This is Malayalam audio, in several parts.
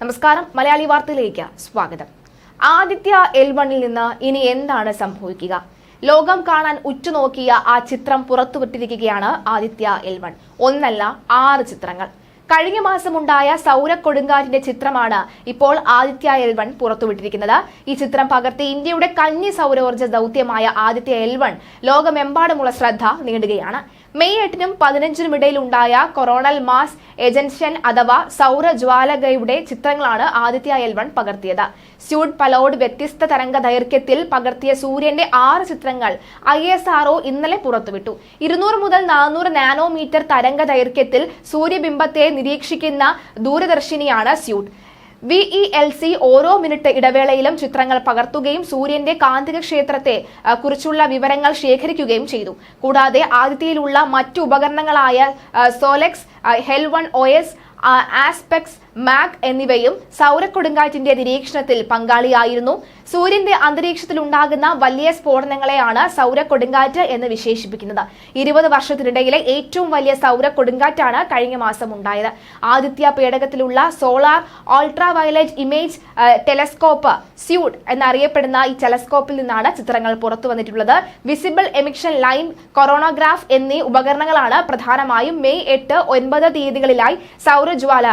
നമസ്കാരം. മലയാളി വാർത്തയിലേക്ക് സ്വാഗതം. ആദിത്യ എൽ വണ്ണിൽ നിന്ന് ഇനി എന്താണ് സംഭവിക്കുക? ലോകം കാണാൻ ഉറ്റുനോക്കിയ ആ ചിത്രം പുറത്തുവിട്ടിരിക്കുകയാണ് ആദിത്യ എൽ വൺ ഒന്നല്ല ആറ് ചിത്രങ്ങൾ. കഴിഞ്ഞ മാസമുണ്ടായ സൗര കൊടുങ്കാറ്റിന്റെ ചിത്രമാണ് ഇപ്പോൾ ആദിത്യ എൽ വൺ പുറത്തുവിട്ടിരിക്കുന്നത്. ഈ ചിത്രം പകർത്തി ഇന്ത്യയുടെ കന്നി സൗരോർജ ദൗത്യമായ ആദിത്യ എൽ വൺ ലോകമെമ്പാടുമുള്ള ശ്രദ്ധ നേടുകയാണ്. മെയ് എട്ടിനും പതിനഞ്ചിനും ഇടയിൽ ഉണ്ടായ കൊറോണൽ മാസ് എജൻഷൻ അഥവാ സൗരജ്വാലകയുടെ ചിത്രങ്ങളാണ് ആദിത്യ എൽ വൺ പകർത്തിയത്. സ്യൂഡ് പലോഡ് വ്യത്യസ്ത തരംഗ ദൈർഘ്യത്തിൽ പകർത്തിയ സൂര്യന്റെ ആറ് ചിത്രങ്ങൾ ഐ എസ് ആർഒ ഇന്നലെ പുറത്തുവിട്ടു. ഇരുന്നൂറ് മുതൽ നാനൂറ് നാനോമീറ്റർ തരംഗ ദൈർഘ്യത്തിൽ സൂര്യബിംബത്തെ നിരീക്ഷിക്കുന്ന ദൂരദർശിനിയാണ് SUIT. V E L C ഓരോ മിനിറ്റ് ഇടവേളയിലും ചിത്രങ്ങൾ പകർത്തുകയും സൂര്യന്റെ കാന്തിക ക്ഷേത്രത്തെ കുറിച്ചുള്ള വിവരങ്ങൾ ശേഖരിക്കുകയും ചെയ്തു. കൂടാതെ ആദിത്യയിലുള്ള മറ്റു ഉപകരണങ്ങളായ SoLEXS HEL one HEL O S ASPEX MAG എന്നിവയും സൗരക്കൊടുങ്കാറ്റിന്റെ നിരീക്ഷണത്തിൽ പങ്കാളിയായിരുന്നു. സൂര്യന്റെ അന്തരീക്ഷത്തിൽ ഉണ്ടാകുന്ന വലിയ സ്ഫോടനങ്ങളെയാണ് സൗരക്കൊടുങ്കാറ്റ് എന്ന് വിശേഷിപ്പിക്കുന്നത്. ഇരുപത് വർഷത്തിനിടയിലെ ഏറ്റവും വലിയ സൗരക്കൊടുങ്കാറ്റാണ് കഴിഞ്ഞ മാസം ഉണ്ടായത്. Aditya പേടകത്തിലുള്ള solar ultraviolet image telescope SUIT എന്നറിയപ്പെടുന്ന ഈ ടെലസ്കോപ്പിൽ നിന്നാണ് ചിത്രങ്ങൾ പുറത്തു വന്നിട്ടുള്ളത്. വിസിബിൾ എമിക്ഷൻ ലൈൻ കൊറോണോഗ്രാഫ് എന്നീ ഉപകരണങ്ങളാണ് പ്രധാനമായും മെയ് എട്ട് ഒൻപത് തീയതികളിലായി സൗരജ്വാല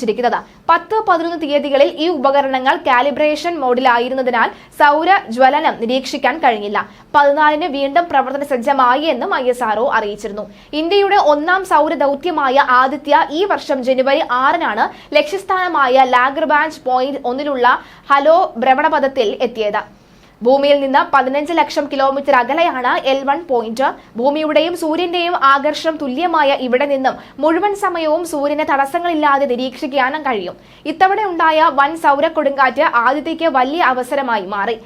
നിരീക്ഷിച്ചിരിക്കുന്നത് പത്ത് പതിനൊന്ന് തീയതികളിൽ ഈ ഉപകരണങ്ങൾ കാലിബ്രേഷൻ മോഡിലായിരുന്നതിനാൽ സൗര ജ്വലനം നിരീക്ഷിക്കാൻ കഴിഞ്ഞില്ല. പതിനാലിന് വീണ്ടും പ്രവർത്തന സജ്ജമായി എന്നും ഐ എസ് ആർഒ അറിയിച്ചിരുന്നു. ഇന്ത്യയുടെ ഒന്നാം സൗര ദൗത്യമായ ആദിത്യ ഈ വർഷം ജനുവരി ആറിനാണ് ലക്ഷ്യസ്ഥാനമായ ലാഗ്രബാഞ്ച് പോയിന്റ് ഒന്നിലുള്ള ഹലോ ഭ്രമണപഥത്തിൽ എത്തിയത്. ഭൂമിയിൽ നിന്ന് പതിനഞ്ച് ലക്ഷം കിലോമീറ്റർ അകലെയാണ് എൽ വൺ പോയിന്റ് ഭൂമിയുടെയും സൂര്യന്റെയും ആകർഷണം തുല്യമായ ഇവിടെ നിന്നും മുഴുവൻ സമയവും സൂര്യനെ തടസ്സങ്ങളില്ലാതെ നിരീക്ഷിക്കാനും കഴിയും. ഇത്തവണ ഉണ്ടായ വൻ സൗര കൊടുങ്കാറ്റ് ആദ്യത്തേക്ക് വലിയ അവസരമായി മാറി.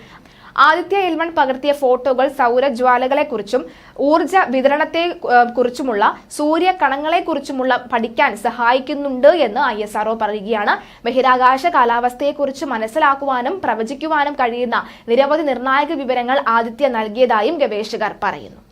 ആദിത്യ എൽവൺ പകർത്തിയ ഫോട്ടോകൾ സൗരജ്വാലകളെക്കുറിച്ചും ഊർജ വിതരണത്തെ കുറിച്ചുമുള്ള സൂര്യ കണങ്ങളെക്കുറിച്ചുമുള്ള പഠിക്കാൻ സഹായിക്കുന്നുണ്ട് എന്ന് ഐ എസ് ആർഒ പറയുകയാണ്. ബഹിരാകാശ കാലാവസ്ഥയെക്കുറിച്ച് മനസ്സിലാക്കുവാനും പ്രവചിക്കുവാനും കഴിയുന്ന നിരവധി നിർണായക വിവരങ്ങൾ ആദിത്യ നൽകിയതായും ഗവേഷകർ പറയുന്നു.